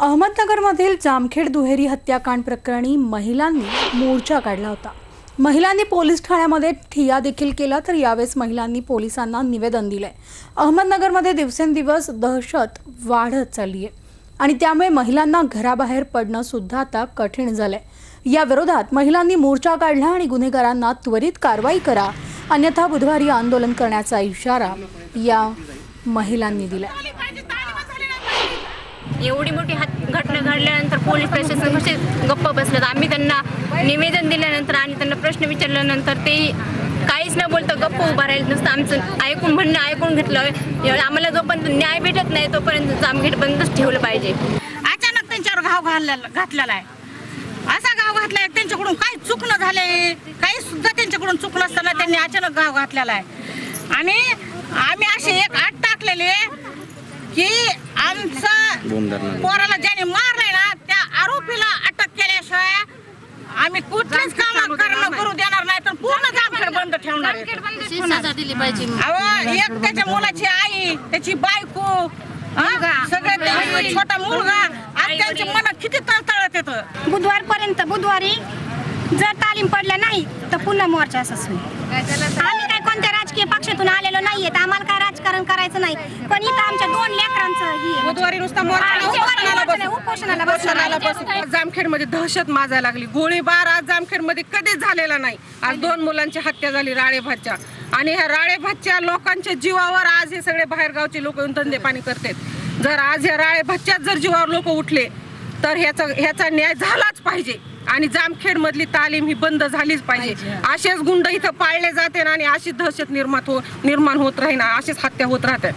अहमदनगरमधील जामखेड दुहेरी हत्याकांड प्रकरणी महिलांनी मोर्चा काढला होता. महिलांनी पोलीस ठाण्यामध्ये ठिया देखील केला तर यावेळेस महिलांनी पोलिसांना निवेदन दिलंय. अहमदनगरमध्ये दिवसेंदिवस दहशत वाढत चालली आहे आणि त्यामुळे महिलांना घराबाहेर पडणं सुद्धा आता कठीण झालंय. या विरोधात महिलांनी मोर्चा काढला आणि गुन्हेगारांना त्वरित कारवाई करा अन्यथा बुधवारी आंदोलन करण्याचा इशारा या महिलांनी दिलाय. एवढी मोठी हात घटना घडल्यानंतर पोलीस प्रशासन कसे गप्प बसलेत? आम्ही त्यांना निवेदन दिल्यानंतर आणि त्यांना प्रश्न विचारल्यानंतर ते काहीच न बोलता गप्प उभा राहील नुसतं आमचं ऐकून म्हणणं ऐकून घेतलं. एवढं आम्हाला जोपर्यंत न्याय भेटत नाही तोपर्यंत जामखेड बंदच ठेवलं पाहिजे. अचानक त्यांच्यावर घाव घाललेला घातलेला आहे. असा घाव घातलाय त्यांच्याकडून काही चुकणं झालंय काही सुद्धा त्यांच्याकडून चूक नसताना त्यांनी अचानक घाव घातलेला आहे. आणि आम्ही असे एक आठ टाकलेले की आमचा पोराला ज्याने मारलंय ना त्या आरोपीला अटक केल्याशिवाय आम्ही कुठलेच काम करणं करू देणार नाही तर पूर्ण जामखेड बंद ठेवणार दिली पाहिजे. अहो एक त्याच्या मुलाची आई त्याची बायको हा? सगळे ते छोटा मुलगा. आज त्यांचे मन किती तळतळत येतं. बुधवारपर्यंत बुधवारी जर तालीम पडल्या नाही तर पुन्हा मोर्चा होईल आम्ही काय कोणत्या राजकीय पक्षातून आलेलो नाहीये तर आम्हाला काय राजकारण करायचं नाही. पण इथं आमच्या दोन आहे. बुधवारी नुसता उपोषणाला. जामखेडमध्ये दहशत माजायला लागली. गोळीबार आज जामखेडमध्ये कधीच झालेला नाही. आज दोन मुलांची हत्या झाली राळेभातच्या. आणि ह्या राळेभातच्या लोकांच्या जीवावर आज हे सगळे बाहेरगावचे लोक येऊन धंदे पाणी करतात. जर आज ह्या राळेभातच्याच जर जीवावर लोक उठले तर ह्याचा ह्याचा न्याय झालाच पाहिजे. आणि जामखेड मधली तालीम ही बंद झालीच पाहिजे. असेच गुंड इथं पाळले जाते आणि अशी दहशत निर्माण हो निर्माण होत राहीना अशीच हत्या होत राहतात